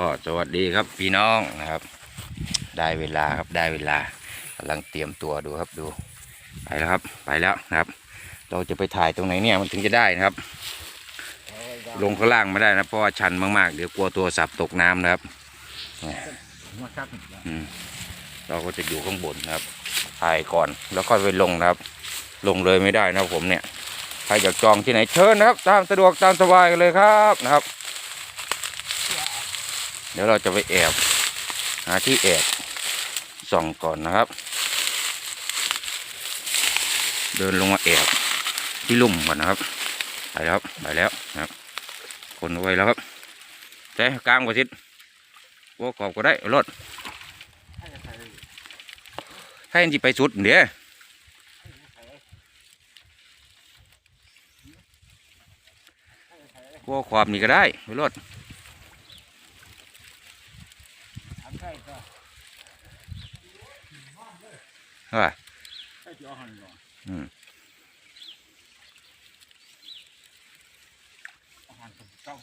ก็สวัสดีครับพี่น้องนะครับ ได้เวลาครับได้เวลากำลังเตรียมตัวดูครับดูไปแล้วครับไปแล้วนะครับ เราจะไปถ่ายตรงไหนเนี่ยมันถึงจะได้นะครับ ลงข้างล่างไม่ได้นะเพราะว่าชันมากๆ เดี๋ยวกลัวตัวสับตกน้ำนะครับเราก็จะอยู่ข้างบนนะครับ ถ่ายก่อนแล้วค่อยไปลงนะครับ ลงเลยไม่ได้นะผมเนี่ยใครอยากจองที่ไหนเชิญนะครับ ตามสะดวกตามสบายกันเลยครับนะครับ เดี๋ยวเราจะไปแอบหาที่แอบส่องก่อนนะครับ เดินลงมาแอบที่ลุ่มก่อนนะครับไปแล้วครับไปแล้วนะครับ คนไว้แล้วครับแต่กลางกว่าทิศว่าขอบก็ได้รถถ้าเห็นจีไปสุดเดี๋ยวกลัวความนี่ก็ได้รถ ทำใช่ก็ ว่าใช่เดี๋ยวหันก่อนอืมหันต้อ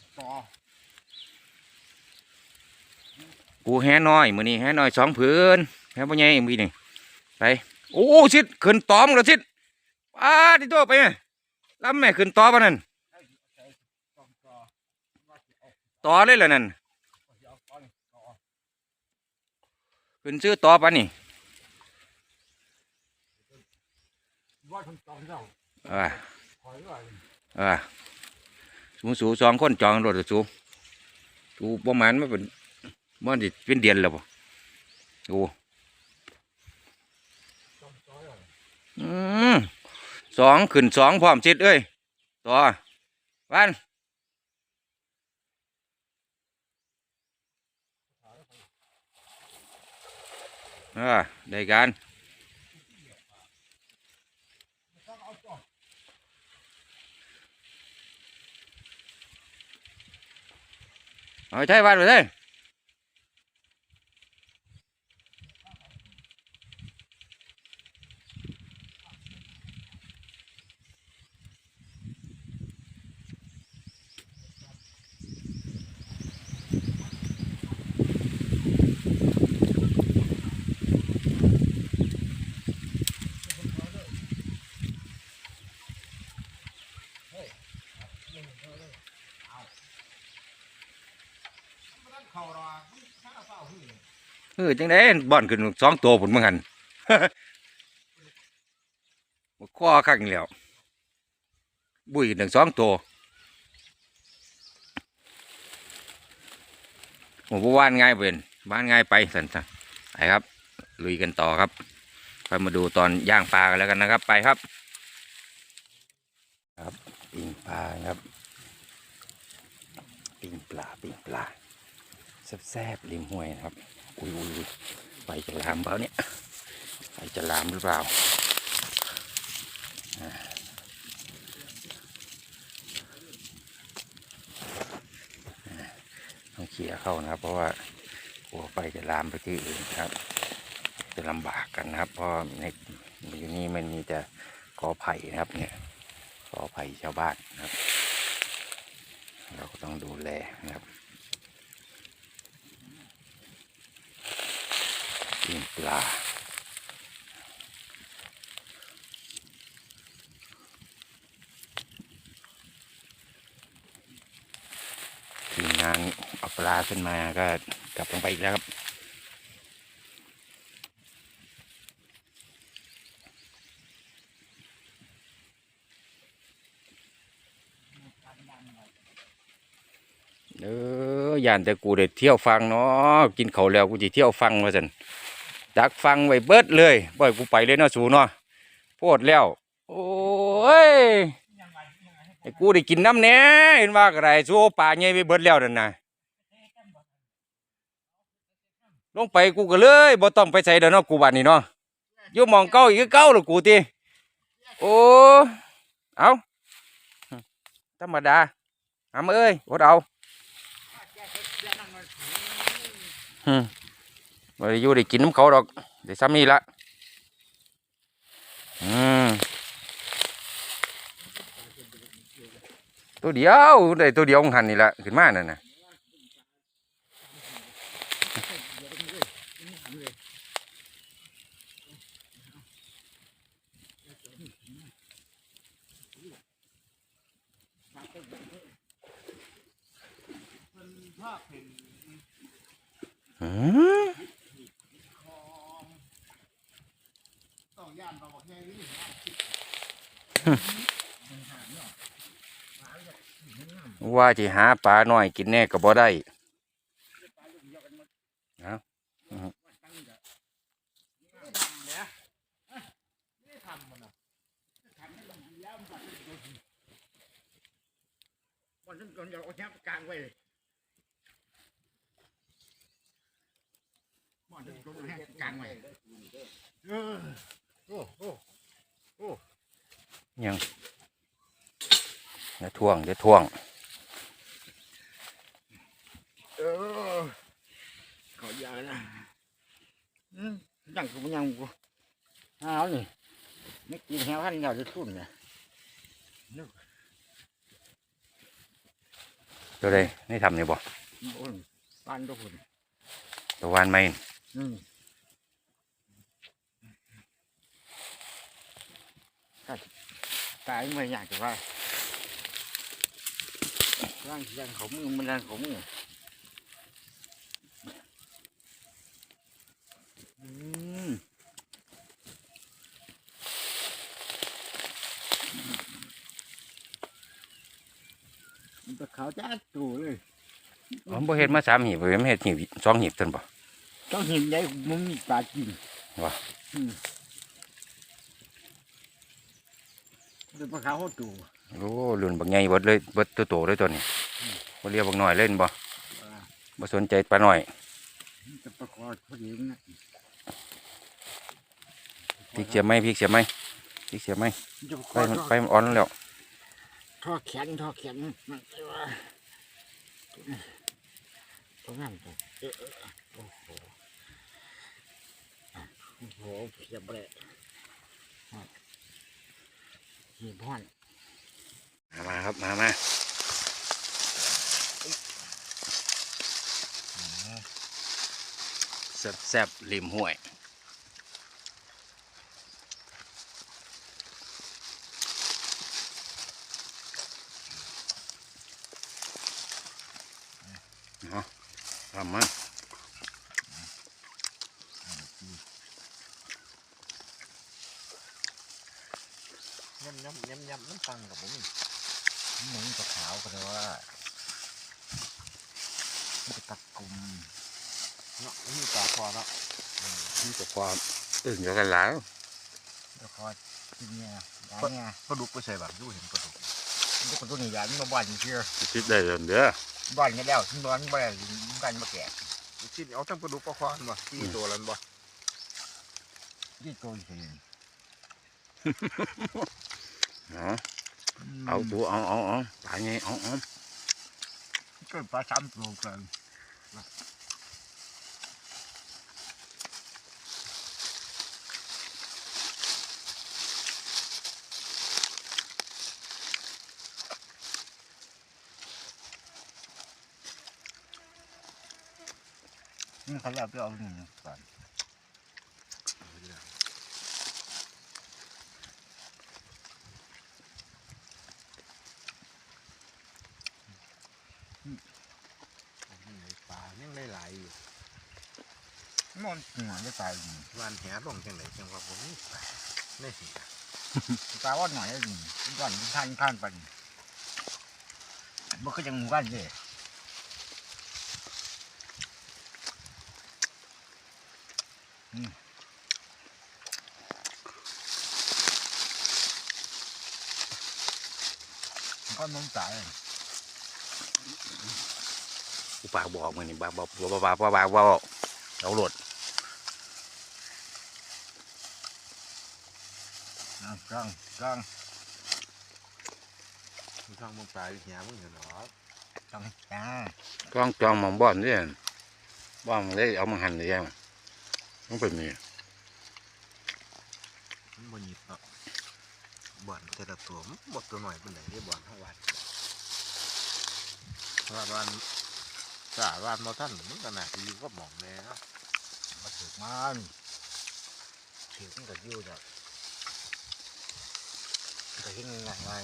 กูแห่น้อยมือนี้แห่น้อยสองผืนแห่พ่อใหญ่มือนี่ไปโอ้ชิดขึ้นตอมแล้วชิดป้าดิโตไปไหมลำแม่ขึ้นตอปะนั่นต่อว่าจะเลยเหรอนั่นขึ้นชื่อตอปะนี่ ว่าทำต่อเราอ่าคอยว่าอ่าสูสูสองคนจองรถสูสูประมาณไม่เป็นมันจะเป็นเดือนแล้วป่โอ้ต้องต่อเราอืมสองขึ้นสองพร้อมชิดเอ้ยต่อวันอ่าได้การ ต้องเอาต่อ เอาใช่ เลยเขารอข้าเฝ้าหื้อเออจังได้บ่อนขึ้นสองตัวผลเมือนกันข้อคักแล้ว บุยหนึ่งสองตัวโอ้บ่ว่านง่ายเป็นบ้านง่ายไปสันสันไปครับ ลุยกันต่อครับไปมาดูตอนย่างปลากันแล้วกันนะครับ ไปครับ ครับปิ้งปลาครับปิ้งปลาปิ้งปลา แซ่บๆริมห้วยนะครับ อุ้ยอุ้ยไฟจะลามเปล่าเนี่ยไฟจะลามหรือเปล่าต้องเคลียเข้านะครับ เพราะว่ากลัวไฟจะลามไปที่อื่นครับ จะลำบากกันนะครับ เพราะในอยู่นี่มันมีแต่กอไผ่นะครับ เนี่ยกอไผ่ชาวบ้านนะครับ เราก็ต้องดูแลนะครับ ปิ้งปลาทีมงานเอาปลาขึ้นมาก็กลับลงไปอีกแล้วครับเออย่านแต่กูได้เที่ยวฟังเนาะกินเขาวแล้วกูจะเที่ยวฟังมาสัน ดักฟังไว้เบิดเลยบ่อยกูไปเลยเนาะสูเนาะโพดแล้ว โอ้ยไอ้กูได้กินน้ำเนี้ยเห็นว่าอะไรสู้ป่าใหญ่ไปเบิดแล้วนั่นนะลงไปกูก็เลยบ่ต้องไปใส่เด้อเนาะกูบัดนี้เนาะอยู่มองเก่าอีกคือเก่าหรอกูติโอ้เอาธรรมดาหามเอ้ยอดเอาอืม บ่ได้อยู่ได้กินน้ำเขาดอกเด้ซ้ำนี่ละอืมตัวเดียวได้ตัวเดียวหันนี่ละขึ้นมานั่นนะ เลย มันภาพเห็น อืม ของต้องย่านเราบอกแค่นี้นะ ว่าที่หาปลาหน่อยกินแน่ก็บ่ได้เอาอืมไม่ทำเนี่ยไม่ทำมันอะมันแล้วมันแบบมันต้องก่อนจะเอาแค่กลางไว้เลยมันต้องก่อนให้กลางไว้เออโอ้โอ้ ยังอย่าท่วงอย่าท่วงเออขอยานะอืมยังกูยังกูเอานี่ไม่กินแฮวขันยาวจะทุ่นเนี่ยตัวใดนี่ทำนี่บ่โอ้ยปานตัวหุ่นตัววานไม่อืมก็ ตายไม่อยากจะว่าร่างร่างของมึงมันร่างของมึงอืมมันตะขาวจ้าตูเลยผมบ่เฮ็ดมาสามหีบเลยไม่เฮ็ดหีบสองหีบเท่านนบ่ต้องเห็นได้มึงมีปลากินว่ะ อืมเป็นปลาขาวโคตรตูโอ้รุ่นบักใหญ่เบิดเลยเบิดตัวโตเลยตัวนี้บ่เรียกบักน้อยเล่นบ่บ่สนใจปลาน้อยจะปลาคอพอดีนะพริกเสียบไหมพริกเสียบไหมพริกเสียบไหมจะปไฟลาคอมันท่อไฟมันอ่อนแล้วท่อแขนท่อแขนมันจะว่าตรงนั้นตรงเออเออโอ้โหอะโอ้โหเพียบเลยอะ หีบห้อนมามาครับ มามาแซ่บแซบริมห้วยเนาะทำมา ย้ำ ย้ำย้ำย้ำน้ำตังกับผมเหมือนกับขาวก็เลยว่ามันจะตัดกลุ่มเนาะนี่ปลาคอเนาะนี่จะความอึ่งเดียวกันแล้วเดี๋ยวคอยกินเนี่ยยาเนี่ยปลาดุกไปใส่แบบยูเห็นปลาดุกมันก็ตัวนี้ยามันมาบ่อนเชื่อคิดได้เลยเด้อบ่อนกันแล้วมันบ่อนบ่อนกันมาแก่ชิ้นเอาทั้งปลาดุกปลาควานบ่ที่ตัวนั้นบ่ที่ตัวเองเนาะเอาตัวเอาเอาเอาปลาไงเอาเอาเกิด ปลาซ้ำตัวกันนี่เขาจะเอาไปเอาหนึ่งก่อน ปลายังหลายๆอยู่ มัน หัวจะตายอยู่วานแหลงจังไหนจังว่าผมนี่ปลาไม่สิตายว่าหน่อยได้ดิก่อนท่านข้านไปมันก็ยังหมู่กันเลยก็น้องตายกูปากบอกมันนี่บาบอกบัวบาบาบาบาเอาหลด จังจังมึงทางมึงปลาแหมึงเห็นหรอจังจ้ากล้องจองมองบ่อนเนี่ยบ่อนได้เอามาหั่นเลยยังมันเป็นนี่มันบ่หยิบเนาะบ่อนแต่ละตัวมันบ่ตัวหน่อยเป็นไหนได้บ่อนทั้งวันวานวานสาวานมาท่านมันก็น่าจะอยู่ก็หมองแน่เนาะมาถึกมันถึกมันก็อยู่จ้ะมั นก็เห็นง่ายง่าย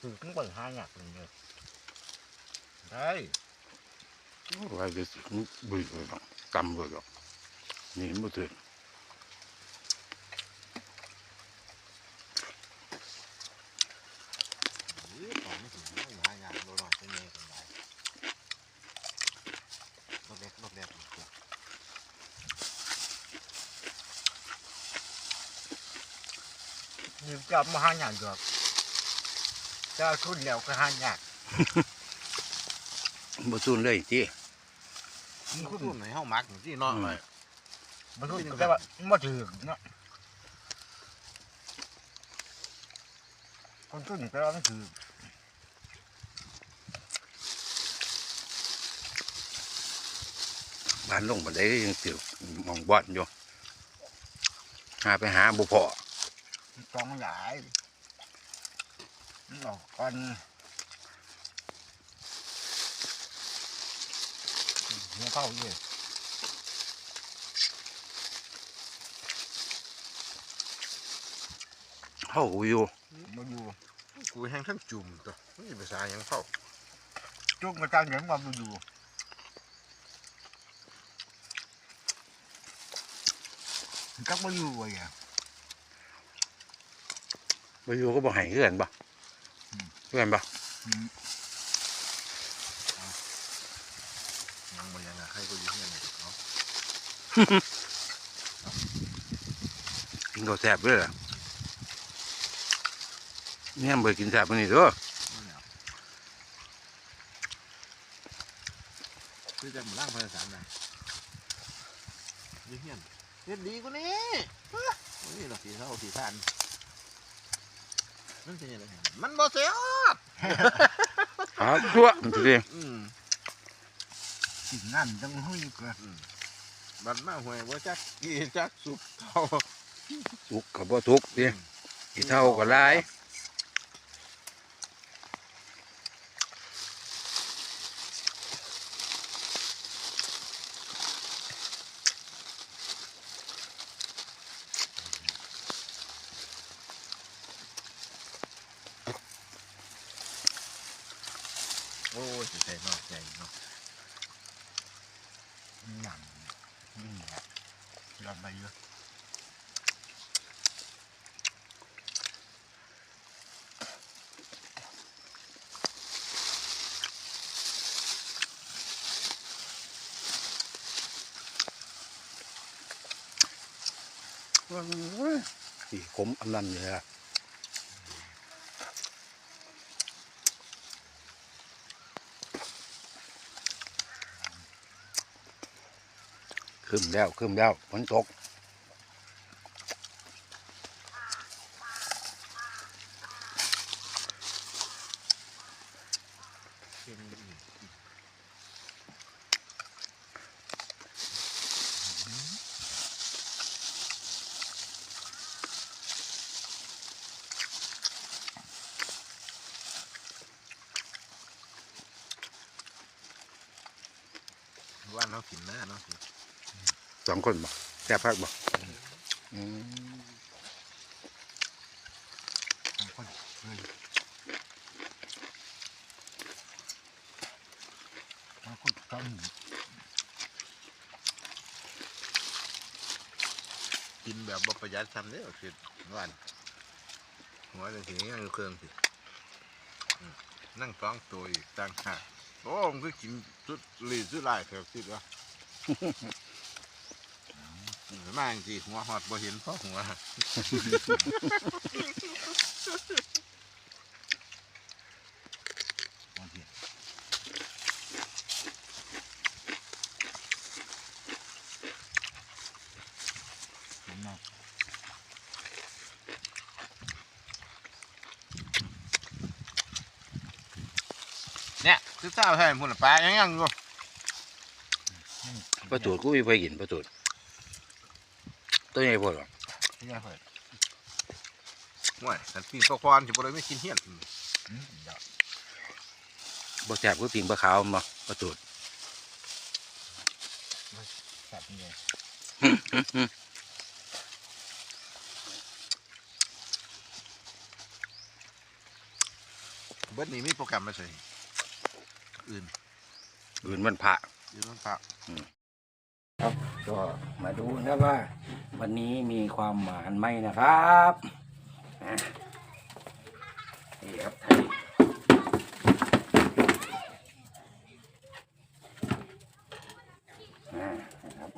ถึกมันเปิดห้าหนักเลยเนี่ยได้ว่าจะบุยเลยเนาะกำเลยเนาะนี่มันบ่ถึง อื้อตอนนี้ถึงไม่หายากโดนหน่อยเป็นไงกันได้รถเล็กรถเล็กอีกตัว ยืม จับมาห้าหยักดอกจะทุนแล้วก็ห้าหยักบ่ซุนเลยที่มันคุ้นไหนเฮามักที่เนาะอืมไปมันทุนแต่ว่ามาถึกเนาะคนทุนแต่ว่ามันถือบ้านลงบันไดก็ยังสิวมองบอดอยู่หาไปหาบุพอกองหลายมันออกก่อนเนื้ อเข้าเยอะเข้าอยู่มาอยู่กูแห้งทั้งจุ่มตัวมันสิภาษา หยังเข้าจุกมาตั้งเหมือนว่ามาอยู่กักมาอยู่ไว้อะไปอยู่ก็บ่ให้เพื่อนบ่เพื่อนบ่ยังบ่ยังอะใครก็อยู่ที่นั่นเนาะกินข้าวแซ่บเลยล่ะเนี่ยบ่กินแซ่บปานนี้เด้อคือจะมาล่างภาษาไหนยี่เฮียนเฮ็ดดีกว่านี้เฮ้ยนี่เราสีเท่าสีทาน มันเป็นยังไงมันบ่เสียหาตัวมันสิอืมสิ่งนั้นต้องหุ้ยเกินบัดมาหวยว่าจักกี่จักสุกเท่าสุกก็บ่ทุกข์ติอีเท่าก็หลาย โอ้ยสิใส่นอกใจเนาะ หนังนี่แหละยอดไปเยอะ สิขมอันนั้นเลยอะขึ้นแล้วขึ้นแล้วฝนตก เค็มอีกว่านเรากินนะเนาะสองคนบ่แซ่บพักบอืมบางคนเลยบางคนก็กินแบบบ่ประหยัดทำได้อคือว่านหัวจะถึงยังเครื่องสินั่งฟ้องตัวอีกตั้งหาก โอ้มันก็กินสุดลีสุดลายเถอะคิดว่ามาจริงๆหัวหอดบ่เห็นเพราะหัว บางทีเห็นไหม เนี่ยคือเจ้าแทนพุ่นน่ะปลายังยังอยู่ประตูกูมีไปกินประตูตัวใหญ่พอหรอที่จะเปิดห่วยสันปีนปลาควานสิบ่ได้ไม่กินเฮียนอืมเดี๋ยวบ่แซ่บกูปิงปลาขาวมาอประตูดสัตว์นี่เบิดนี้มีโปรแกรมมาใส่ อื่น อื่นมันพระอื่นมันพระครับก็มาดูนะว่า วันนี้มีความหมานไหมนะครับอะนี่ครับไทยอ่านะครับ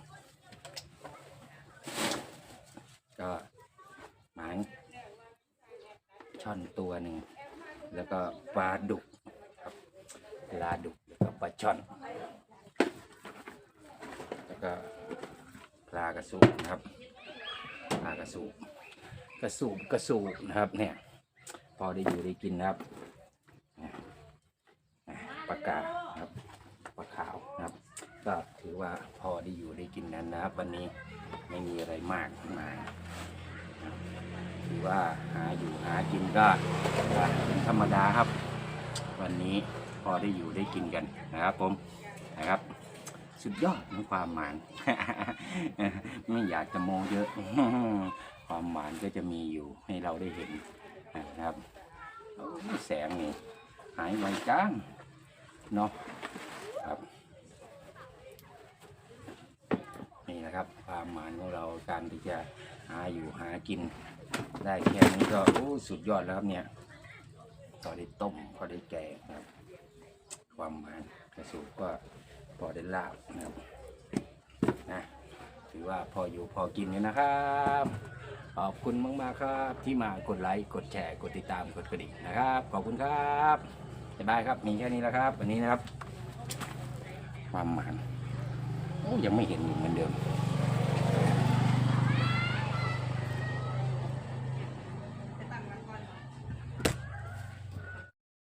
ก็หมานช่อนตัวหนึ่ง แล้วก็ปลาดุกครับ ปลาดุกแล้วก็ปลาช่อน แล้วก็ปลากระสูบนะครับปลากระสูบกระสูบกระสูบนะครับเนี่ยพอได้อยู่ได้กินนะครับปลากาครับปลาขาวนะครับ ก็ถือว่าพอได้อยู่ได้กินนั้นนะครับ วันนี้ไม่มีอะไรมากมายนะครับถือว่าหาอยู่หากินก็เป็นธรรมดาครับ วันนี้ อได้อยู่ได้กินกันนะครับ ผมนะครับ สุดยอดของความหมานไม่อยากจะโมเยอะ ความหมานก็จะมีอยู่ให้เราได้เห็นนะครับแสงนี่หายไวจังเนาะครับนี่นะครับความหมานของเราการที่จะหาอยู่หากิน ได้แค่นี้ก็สุดยอดแล้วครับเนี่ยพอได้ต้มพอได้แกงครับ ความหมานกระสุนก็พอได้ลาบนะครับนะถือว่าพออยู่พอกินเนี่ยนะครับขอบคุณมาก ๆ ครับ ที่มากดไลค์กดแชร์กดติดตามกดกระดิ่งนะครับ ขอบคุณครับบ๊ายบายครับมีแค่นี้แล้วครับวันนี้นะครับความหมานโอ้ยังไม่เห็นเหมือนเดิม